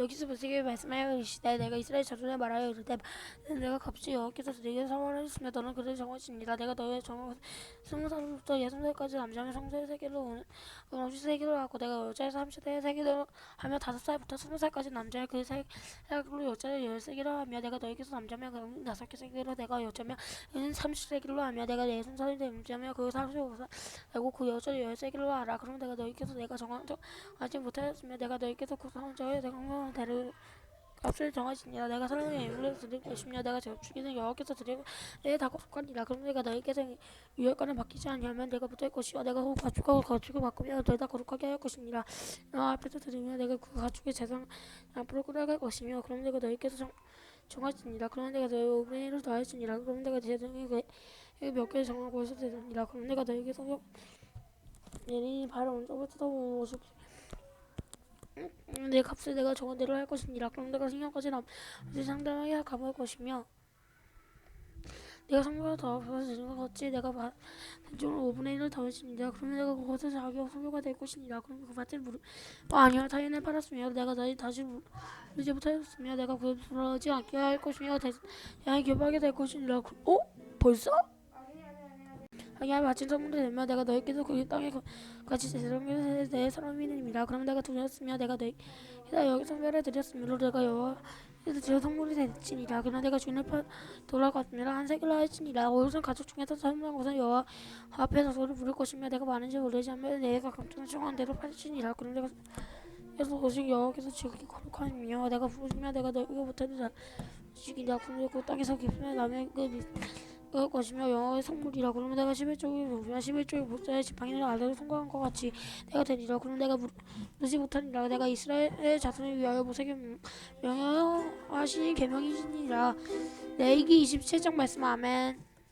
여기서 보시기에 말씀하여 이르시되 내가 이스라엘 자손에 말하여 이르되 내가 값이 여호와께서 너에게 선언하였으며 너는 그를 정하시니라 내가 너의 정한 스무 살부터 예순 살까지 남자면 성소의 세계로 원없이 세계로 하고 내가 여자의 삼시대의 세계로 하며 다섯 살부터 스무 살까지 남자의 그 세계로 여자의 열 세계로 하며 내가 너에게서 남자면 그 다섯 개 세계로 내가 여자면 은 삼십 세계로 하며 내가 예순 살이 되면 그 삼십오 살 하고 그 여자를 열 세계로 하라. 그럼 내가 너희께서 내가 정한 적 하지 못하였으며 내가 너희께서 그 성자의 대강을 대를 값을 정하시니라 내가 사랑의 예물을 드릴 것이며 내가 저축이는 여호와께서 드리고 내다 거룩하니라 그럼 내가 너희께서 유월간을 바뀌지 아니하면 내가 붙을 것이요. 내가 그 가축과 가축을 바꾸며 너희다 거룩하게 할 것이니라. 너 앞에서 드리며 내가 그 가축의 재상 앞으로 끌어갈 것이며 그럼 내가 너희께서 정, 정하시니라 그럼 내가 너희 오분의 1을 더하시니라 그럼 내가 재정에 몇 개를 정하고 해서 되니라. 그럼 내가 너희께서 내니 발을 먼저 뜯어보는 모습 음, 내 값을 내가 정한 대로 할 것이니라 그럼 내가 생명까지 남지 상당하게 갚을 것이며 내가 성벽을 더 앞서서 지는 것 같이 내가 바- 단적으로 5분의 1을 더했습니다. 그러면 내가 그것을 자기가 성벽가 될 것이니라. 그럼 그 밭을 무르 어, 아니요. 타인을 팔았으며 내가 너희 다시 물지 못하였으며 내가 그를 돌아오지 않게 할 것이며 대양이 교박하게 될 것이니라. 그- 어? 벌써? 하기야 마침 선물이 되면 내가 너희께서 그 땅에 거- 같이 제사장에 내 사람이 니라 그럼 내가 두렸으며 내가 너희가 여기 성별을 드렸으므로 내가 여호와께서 제 선물이 될지니라. 그러나 내가 주인을 파 돌아갔으며 한 세겔로 할지니라. 오순 가족 중에서 사람한 것은 여호와 앞에서 소리 부를 것이며 내가 많은지 모르지 않으면 내가 감정을 정한 대로 팔지니라. 그럼 내가 그래서 오직 여호와께서 지극히 거룩하며 내가 부르시며 내가 너희가 못하는 자식이라. 그럼 그 땅에서 깊으면 남의 그 밑- 그 것이며 영어의 성물이라 그러면 내가 11쪽이 보면 11쪽이 목자의 지팡이를 아래로 통과한 것 같이 내가 되리라. 그럼 내가 누지 못하니라. 내가 이스라엘의 자손을 위하여 모세에게 명령하신 계명이시니라. 레이기 27장 말씀. 아멘